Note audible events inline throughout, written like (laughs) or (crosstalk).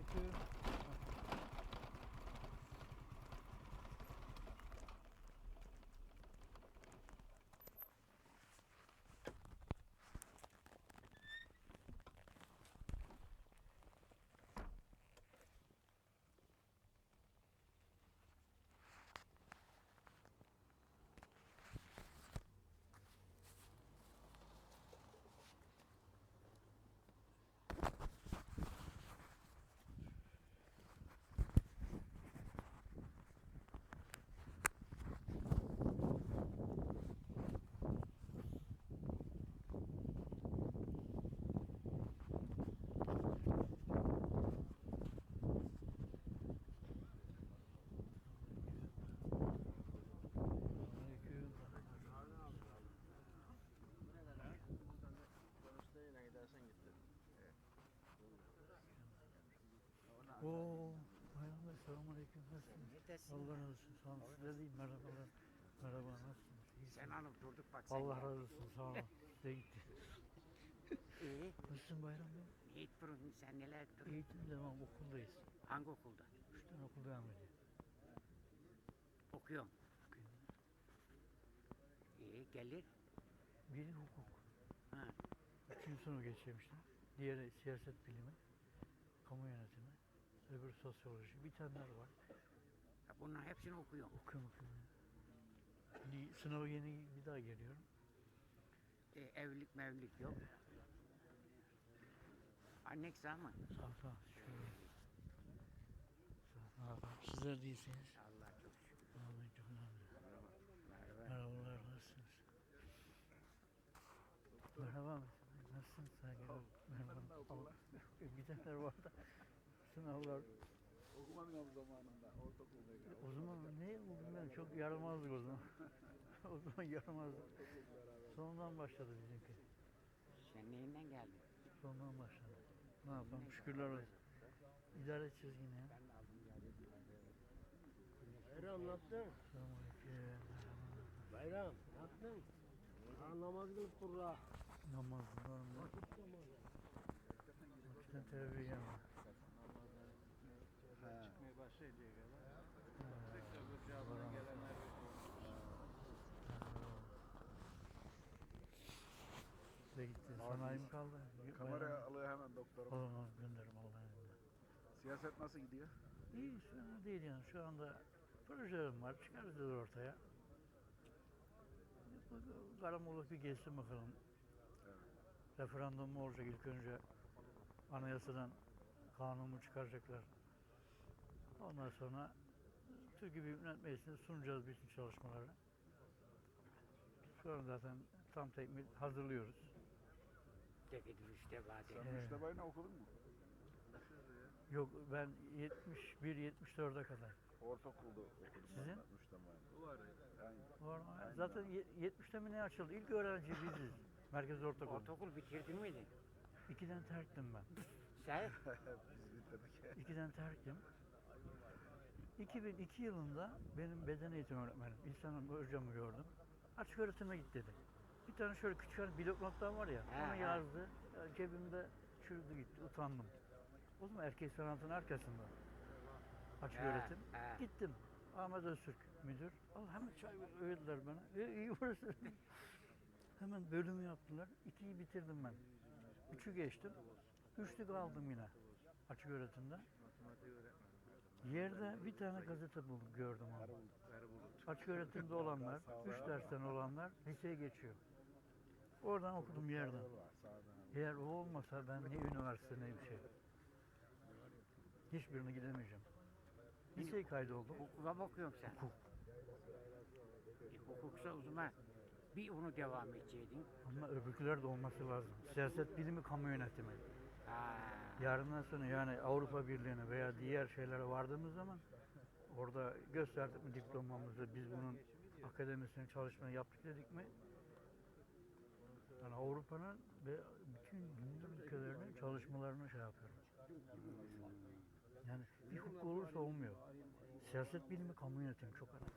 Selamünaleyküm. Oo, Bayram Bey selamünaleyküm. Nasılsınız? Allah razı olsun. Sağ olun. Size değil merhabalar. Merhaba nasılsınız? İyi Sen hanım durduk bak sen. Allah razı olsun. Sağ olun. (laughs) Size gitti. İyi. Nasılsın Bayram Bey? Yiğit burun sen neler dur. Eğitim devam okuldayız. Hangi okulda? Üç tane okul devam ediyor. Okuyorum. İyi gelir. Biri hukuk. Ha. Üçüncü sınıf geçirmiştim. Diğeri siyaset bilimi, kamu yönetimi, öbürü sosyoloji. Bir tane daha var. Ya Bunların hepsini okuyorum. Okuyorum okuyorum. Sınava yeni bir daha geliyorum. E, evlilik mevlilik yok. Annek. Sağ ol, sağ ol. Şöyle. Sağ ol. Sizler değilsiniz. Allah çok şükür. Amin. Çok. Merhaba. Merhabalar, nasılsınız? Merhaba, nasılsın Sergen? Merhaba. Allah- Gidenler var da sınavlar. Okumadın bu zamanında. Ortaokuldayken. O zaman ne bilmiyorum, çok yaramazdık o zaman. (laughs) o zaman yaramazdık. Sondan başladı bizimki. Sen neyinden geldin? Sondan başladı. Ne yapalım, şükürler olsun. İdare edeceğiz yine ya. Ben de aldım geldim. Bayram nasılsın? Selamünaleyküm. Bayram nasılsın? Ha, namaz kılıp dur ha. Namaz var mı? Vakitten teravih yani. Başlayınca kadar. Öbür cevabına gelenler Size gitti. Sanayi mi kaldı? Kameraya alıyor hemen doktorum. Oğlum gönderirim Allah'ın izniyle. Siyaset nasıl gidiyor? İyi fena değil yani. Şu anda projelerim var. Çıkaracağız ortaya. Karamolluk bir geçsin bakalım. Referandum mu olacak ilk önce? Anayasadan kanunumu çıkaracaklar. Ondan sonra Türkiye Büyük Millet Meclisi'ne sunacağız bütün çalışmaları. Şu an zaten tam tekmil hazırlıyoruz. Teki işte bazen. Sen Evet. Müştebay'ını okudun mu? Yok ben 71-74'e kadar. Ortaokulda okudum. Sizin? ben. Var mı? Zaten ye- 70'te mi ne açıldı? İlk öğrenci biziz. Merkez Ortaokul. Ortaokul bitirdin miydi? İkiden terktim ben. Sen? (laughs) biz bitirdik. İkiden terktim. 2002 yılında benim beden eğitimi öğretmenim, İhsan hocamı gördüm. Açık öğretime git dedi. Bir tane şöyle küçük hani blok var ya, onu yazdı. Ya Cebimde çürüdü gitti, utandım. O zaman erkek sanatının arkasında. Açık öğretim. Gittim. Ahmet Öztürk müdür. Allah hemen çay öğüdüler bana. E, iyi (laughs) burası. hemen bölümü yaptılar. İkiyi bitirdim ben. Üçü geçtim. Üçlü kaldım yine. Açık öğretimde. Yerde bir tane gazete buldum, gördüm onu. Açık öğretimde olanlar, üç dersten olanlar liseye geçiyor. Oradan okudum yerden. Eğer o olmasa ben ne üniversite ne bir şey. Hiçbirine gidemeyeceğim. Liseye kaydoldum. Hukuka mı sen? Hukuk. E, hukuksa o zaman bir onu devam edeceydin. Ama öbürküler de olması lazım. Siyaset bilimi, kamu yönetimi. Ha. Yarından sonra yani Avrupa Birliği'ne veya diğer şeylere vardığımız zaman orada gösterdik mi diplomamızı, biz bunun akademisyen çalışmayı yaptık dedik mi? Yani Avrupa'nın ve bütün dünya ülkelerinin çalışmalarını şey yapıyorum. Yani bir hukuk olursa olmuyor. Siyaset bilimi, kamu yönetimi çok önemli.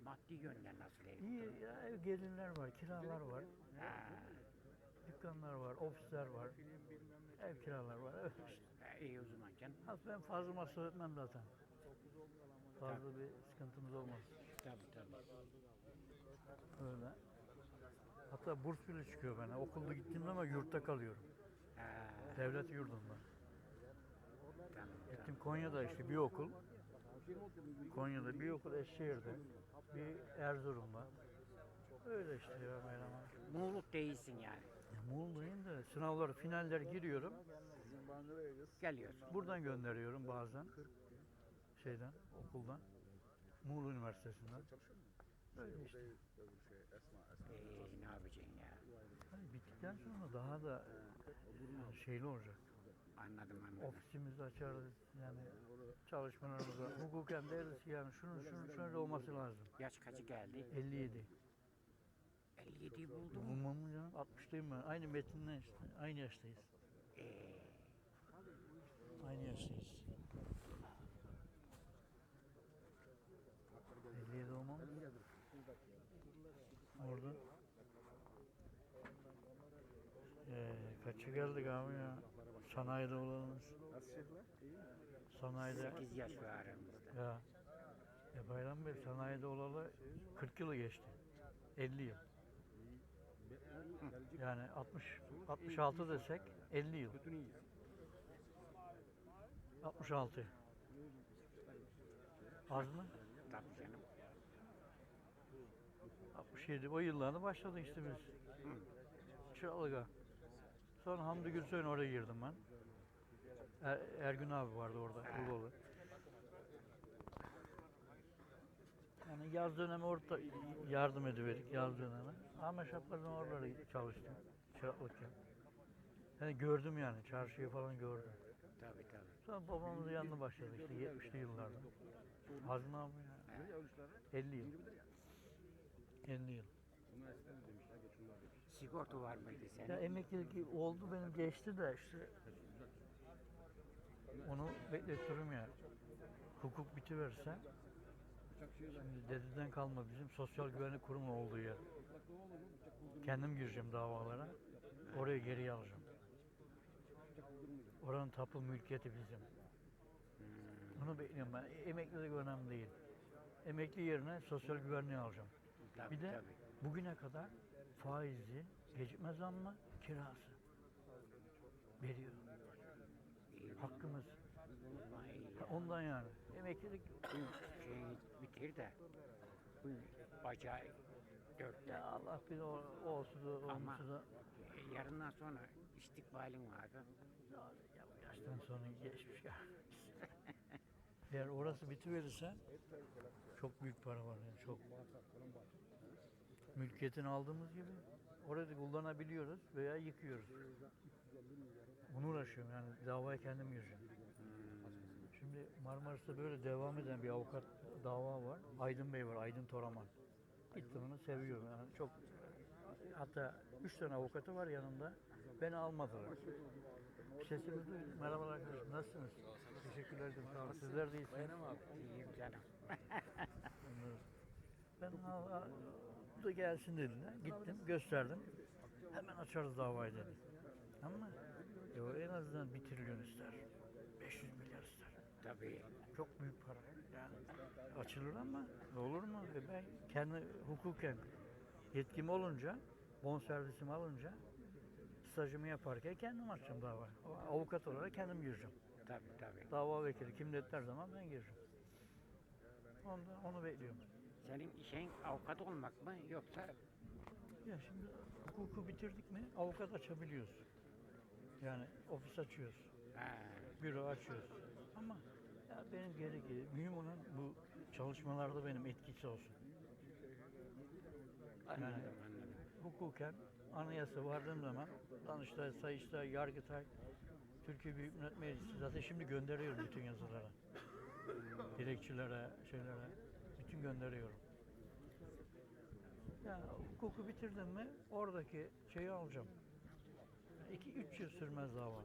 E, maddi yönden nasıl ev? İyi ya ev gelinler var, kiralar var, Ha. dükkanlar var, ofisler var, ev kiralar var. İşte. E, iyi o zaman canım. Ha, ben fazla masraf etmem zaten. Fazla bir sıkıntımız olmaz. Tabii tabii. Öyle. Hatta burs bile çıkıyor bana. Okulda gittiğim zaman yurtta kalıyorum. Ha, Devlet yurdunda. tamam. Gittim Konya'da işte bir okul. Konya'da bir okul Eskişehir'de. Bir Erzurum'da. Öyle işte ya Hanım. Muğluk değilsin yani. Muğla'yım da sınavlar, finaller giriyorum. Geliyorsun. Buradan gönderiyorum bazen. Şeyden, okuldan. Muğla Üniversitesi'nden. Öyle işte. Ee, ne yapacaksın ya? Hani bittikten sonra daha da yani şeyli olacak. Anladım anladım. Ofisimizi açarız yani çalışmalarımıza. Hukuken deriz ki yani şunun şunun şöyle olması lazım. Yaş kaçı geldi? 57. 57'yi buldu mu? Bulmam mı canım? 60'tayım ben. Aynı metinden işte. Aynı yaştayız. Ee, Aynı yaştayız. 57 olmam mı? Orada. Ee, kaça geldik abi ya? Sanayide olalımız. Nasıl şeyler? İyi mi? Sanayide 8 yaş var aramızda. ya. E Bayram Bey sanayide olalı 40 yılı geçti. 50 yıl. Yani 60 66 desek 50 yıl. 66. Az mı? Tabii canım. 67. O yıllarda başladık işte biz. Çalga. Sonra Hamdi Gülsoy'un oraya girdim ben. Er, Ergün abi vardı orada. Uluoğlu. Yani yaz dönemi orada yardım ediverdik yaz dönemi. Ahmet Şaplar'ın oraları çalıştım. Çıraklıkken. Yani gördüm yani çarşıyı falan gördüm. Tabii tabii. Sonra babamızın yanına başladık işte 70'li yıllarda. Hazmi abi ya. 50 yıl. 50 yıl. Sigorta var mıydı senin? Ya emeklilik oldu benim geçti de işte onu bekletiyorum ya. Hukuk bitiverse dededen kalma bizim sosyal güvenlik kurumu olduğu yer. Kendim gireceğim davalara. Oraya geri alacağım. Oranın tapu mülkiyeti bizim. Onu bekliyorum ben. Emeklilik önemli değil. Emekli yerine sosyal güvenliği alacağım. Tabii Bir de tabii. bugüne kadar faizi, gecikme zammı, kirası veriyor. Hakkımız. Ondan yani. Emeklilik şeyi bitir de bu bacağı dörtte. ya Allah bir o, olsun da Ama- olması da E, Yarından sonra istikbalin vardı. ya, bu yaştan sonra geçmiş ya. (laughs) Eğer orası bitiverirse çok büyük para var yani çok. Mülkiyetini aldığımız gibi orada kullanabiliyoruz veya yıkıyoruz. Bunu uğraşıyorum yani davaya kendim gireceğim. Şimdi Marmaris'te böyle devam eden bir avukat dava var. Aydın Bey var, Aydın Toraman. Gittim onu seviyorum. Yani çok hatta üç tane avukatı var yanında. Beni almadılar. Sesimizi duydum. Merhabalar arkadaşım, nasılsınız? Teşekkürler ederim. Olun. Sizler de iyisiniz. İyiyim canım. (laughs) Ben al- al- bu da gelsin dediler. Gittim, gösterdim. Hemen açarız davayı dedi. Ama e o en azından bir trilyon ister. 500 milyar ister. Tabii. Çok büyük para. Yani açılır ama olur mu? E ben kendi hukuken yetkim olunca, bonservisimi alınca stajımı yaparken kendim açacağım dava. Avukat olarak kendim gireceğim. Tabii tabii. Dava vekili kim der zaman ben gireceğim. Onu, onu bekliyorum. Senin işin avukat olmak mı yoksa Ya şimdi hukuku bitirdik mi avukat açabiliyoruz. Yani ofis açıyoruz, ha, büro açıyoruz. Ama ya benim gerekli, mühim olan bu çalışmalarda benim etkisi olsun. anladım Yani anladım. hukuken anayasa vardığım zaman Danıştay, Sayıştay, Yargıtay, Türkiye Büyük Millet Meclisi zaten şimdi gönderiyorum bütün yazılara. Dilekçilere, şeylere, bütün gönderiyorum. Yani hukuku bitirdim mi oradaki şeyi alacağım. 2-3 yıl sürmez dava.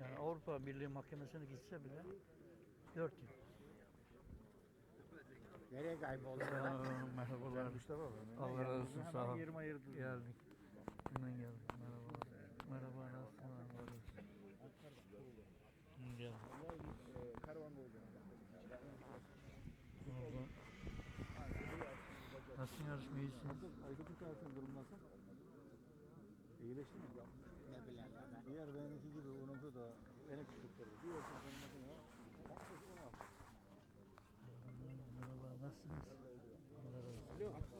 Yani Avrupa Birliği Mahkemesi'ne gitse bile 4 yıl. Nereye kayboldun? Aa, merhabalar. Mustafa Allah razı olsun, sağ ol. 20 ayırdı. Geldik. Hemen geldik. Merhaba. Merhaba, nasılsın? Merhaba. geldi. Onlar e, karavan olduğunu Orada. Nasıl yarışma iyisiniz? Aykut'un hayatın durum nasıl? İyileşti mi? Ne bileyim. Diğer benimki gibi unuttu da beni tutukturdu. Diyorsun makine Nasılsınız? Alo.